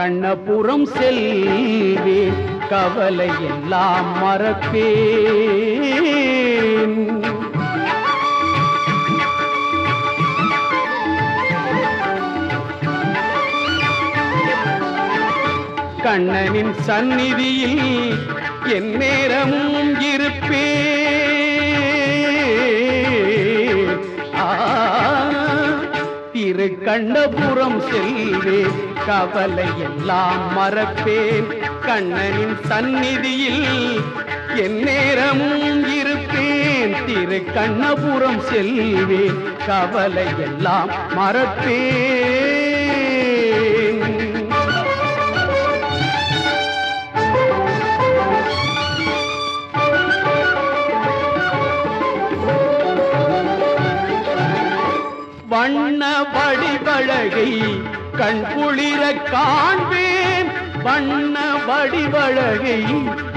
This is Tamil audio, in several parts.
கண்ணபுரம் செல்வேன் கவலை எல்லாம் மறப்பேன். கண்ணனின் சந்நிதியில் என் நேரமும் இருப்பேன். கண்ணபுரம் செல்வே கவலை எல்லாம் மறப்பேன் கண்ணனின் சந்நிதியில் என் நேரமும் இருப்பேன். திரு கண்ணபுரம் செல்வே கவலை எல்லாம் மறப்பேன் வண்ணபடி அழகை கண் குளிர காண்பேன். வண்ண வடிவழகை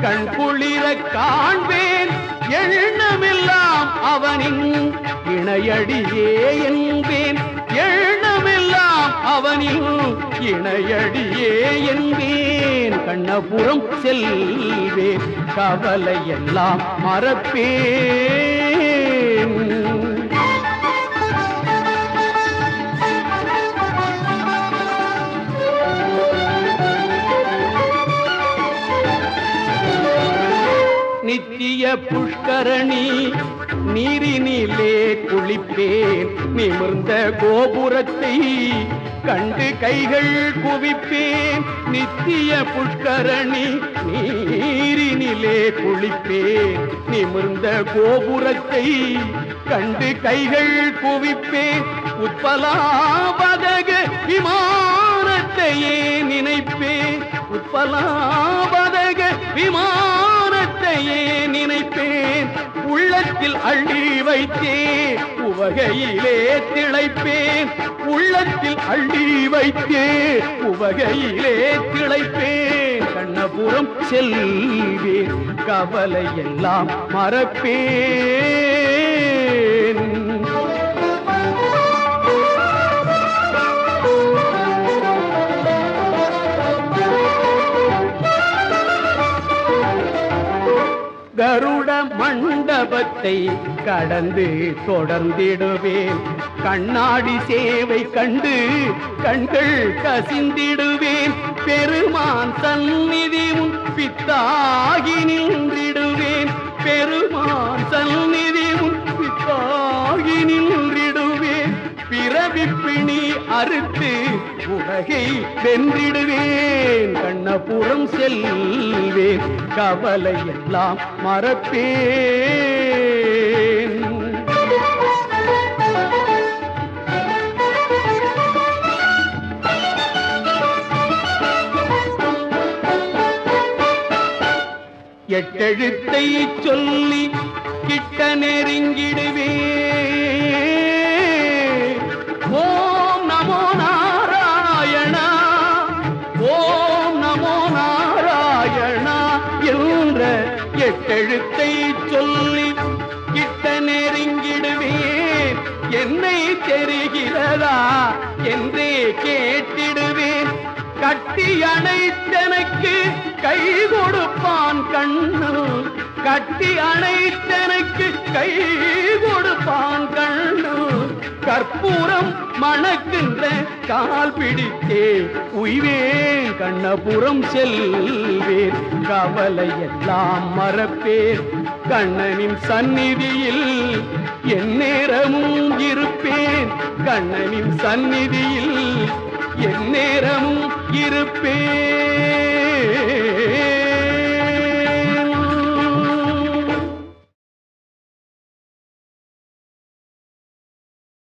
கண் குளிர காண்பேன். எண்ணமெல்லாம் அவனின் இணையடியே என்பேன். எண்ணமெல்லாம் அவனின் இணையடியே என்பேன். கண்ணபுரம் செல்வேன் கவலை எல்லாம் மறப்பேன். புஷ்கரணி நீரினிலே குளிப்பேன் நிமிர்ந்த கோபுரத்தை கண்டு கைகள் குவிப்பேன் நித்திய புஷ்கரணி நீரினிலே குளிப்பேன் நிமிர்ந்த கோபுரத்தை கண்டு கைகள் குவிப்பேன் உட்பலாபதக விமானத்தையே நினைப்பேன் உட்பலாபதக விமானத்தையே நினைப்பேன் உள்ளத்தில் அள்ளி வைத்தே உவகையிலே திளைப்பேன் உள்ளத்தில் அள்ளி வைத்தே உவகையிலே திளைப்பேன். கண்ணபுரம் செல்வேன் கவலை எல்லாம் மறப்பேன். மண்டபத்தை கடந்து தொடர்ந்திடுவேன். கண்ணாடி சேவை கண்டு கண்கள் கசிந்திடுவேன். பெருமான் சந்நிதி பித்தாகி நின்றிடுவேன். பெருமான் சந்நிதி உலகை வென்றிடுவேன். கண்ணபுரம் செல்வேன் கவலை எல்லாம் மறப்பேன். எட்டெழுத்தை சொல்லி கிட்ட நெருங்கிடுவேன். எழுத்தை சொல்லி கிட்ட நெருங்கிடுவேன். என்னை தெரிகிறதா என்றே கேட்டிடுவேன். கட்டி அணைத்தனக்கு கை கொடுப்பான் கண்ணு. கட்டி அணைத்தனக்கு கை கொடுப்பான் கண்ணு. கற்பூரம் மணக்கின்ற கால் பிடித்தே உய்வேன் கண்ணபுரம் செல்வேன் கவலை எல்லாம் மறப்பேன் கண்ணனின் சந்நிதியில் என் நேரமும் இருப்பேன் கண்ணனின் சந்நிதியில் என் நேரமும் இருப்பேன்.